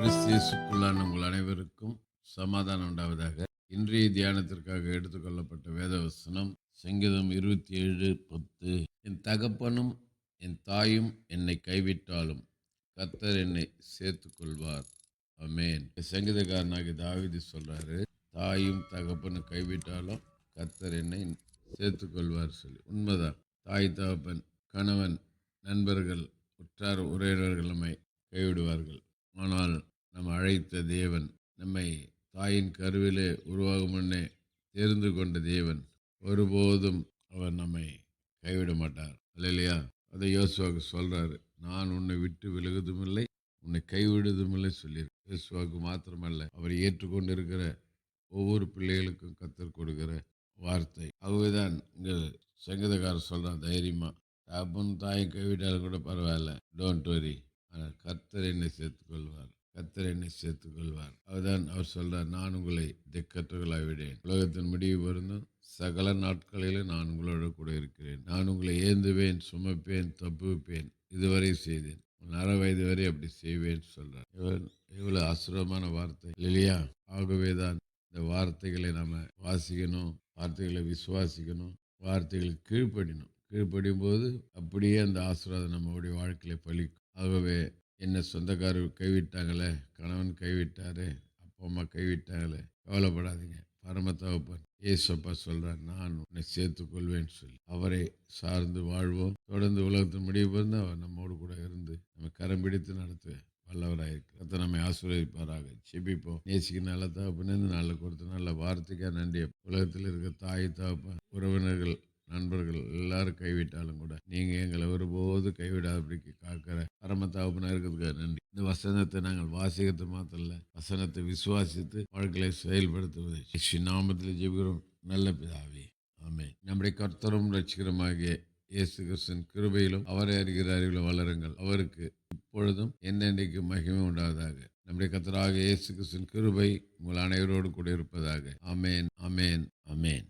கிறிஸ்தியசுக்குள்ளான உங்கள் அனைவருக்கும் சமாதானம் உண்டாவதாக. இன்றைய தியானத்திற்காக எடுத்துக்கொள்ளப்பட்ட வேதவசனம் சங்கீதம் இருபத்தி ஏழு பத்து. என் தகப்பனும் என் தாயும் என்னை கைவிட்டாலும் கத்தர் என்னை சேர்த்து கொள்வார் அமேன் சங்கீதக்காரனாகி தாவிதி சொல்கிறாரு தாயும் தகப்பனும் கைவிட்டாலும் கத்தர் என்னை சேர்த்து கொள்வார் சொல்லி. உண்மைதான். தாய் தகப்பன் கணவன் நண்பர்கள் உற்றார் உறவினர்கள் நம்மை கைவிடுவார்கள். ஆனால் அழைத்த தேவன் நம்மை தாயின் கருவிலே உருவாகும் முன்னே தெரிந்து கொண்ட தேவன் ஒருபோதும் அவர் நம்மை கைவிட மாட்டார் இல்லையா அதை யோசுவாக்கு சொல்கிறாரு நான் உன்னை விட்டு விலகுதும் இல்லை உன்னை கைவிடுதும் இல்லை சொல்லியிருக்கேன் யோசுவாக்கு மாத்திரமல்ல அவர் ஏற்றுக்கொண்டிருக்கிற ஒவ்வொரு பிள்ளைகளுக்கும் கத்தர் கொடுக்கிற வார்த்தை. ஆகவேதான் இங்கே சங்கீதக்காரர் சொல்கிறான் தைரியமாக தகப்பன் தாயை கைவிட்டாலும் கூட பரவாயில்ல. டோன்ட் வரி ஆனால் கர்த்தர் என்னை சேர்த்துக்கொள்வார். கத்தர் என்னை சேர்த்துக்கொள்வார். அவர்தான் அவர் சொல்றார் நான் உங்களை திக்கற்றவர்களாய் விடேன் உலகத்தின் முடிவு வருந்தும் சகல நாட்களிலும் நான் உங்களோட கூட இருக்கிறேன். நான் உங்களை ஏந்துவேன் சுமப்பேன் தப்புவிப்பேன். இதுவரை செய்தேன். உன் அரை வயது வரை அப்படி செய்வேன் சொல்றார். இவன் இவ்வளவு அசுரமான வார்த்தை. இல்லையா? ஆகவே தான் இந்த வார்த்தைகளை நம்ம வாசிக்கணும் வார்த்தைகளை விசுவாசிக்கணும் வார்த்தைகளுக்கு கீழ்ப்படிணும் கீழ்ப்படியும் போது அப்படியே அந்த ஆசீர்வாதம் நம்மளுடைய வாழ்க்கையில பலிக்கும். ஆகவே என்ன சொந்தக்காரர் கைவிட்டாங்களே கணவன் கைவிட்டாரு அப்பா அம்மா கைவிட்டாங்களே கவலைப்படாதீங்க. பரமத்தகப்பன் ஏசப்பா சொல்கிறார் நான் உன்னை சேர்த்து கொள்வேன்னு சொல்லி. அவரை சார்ந்து வாழ்வோம். தொடர்ந்து உலகத்தின் முடிவு வந்து அவர் நம்மோடு கூட இருந்து நம்ம கரம் பிடித்து நடத்துவேன் வல்லவராயிருக்கு கத்த நம்மை ஆசீர்வதிப்பாராக. செபிப்போம் நேசிக்கு நல்ல தகப்பனே நல்ல கொடுத்த நல்ல வார்த்தைக்காக நன்றி உலகத்தில் இருக்க தாய் தகப்பன் உறவினர்கள் நண்பர்கள் எல்லாரும் கைவிட்டாலும் கூட நீங்க எங்களை ஒருபோது கைவிடாதபடிக்கு காக்கிற பரமத்தாபனா இருக்கிறதுக்காக நன்றி. இந்த வசனத்தை நாங்கள் வாசிக்கிறது மாத்திரல வசனத்தை விசுவாசித்து வாழ்க்கையை செயல்படுத்துவது ஸ்ரீ நாமத்தில் ஜெபிக்கிறோம். நல்ல பிதாவே ஆமே நம்முடைய கர்த்தரும் ரட்சிகரமாகிய இயேசு கிறிஸ்தன் கிருபையிலும் அவரை அறிகிற அறிவில் வளருங்கள் அவருக்கு இப்பொழுதும் என்னென்றைக்கு மகிமை உண்டாவதாக. நம்முடைய கர்த்தராக இயேசு கிறிஸ்தன் கிருபை உங்கள் அனைவரோடு கூட இருப்பதாக. அமேன் அமேன் அமேன்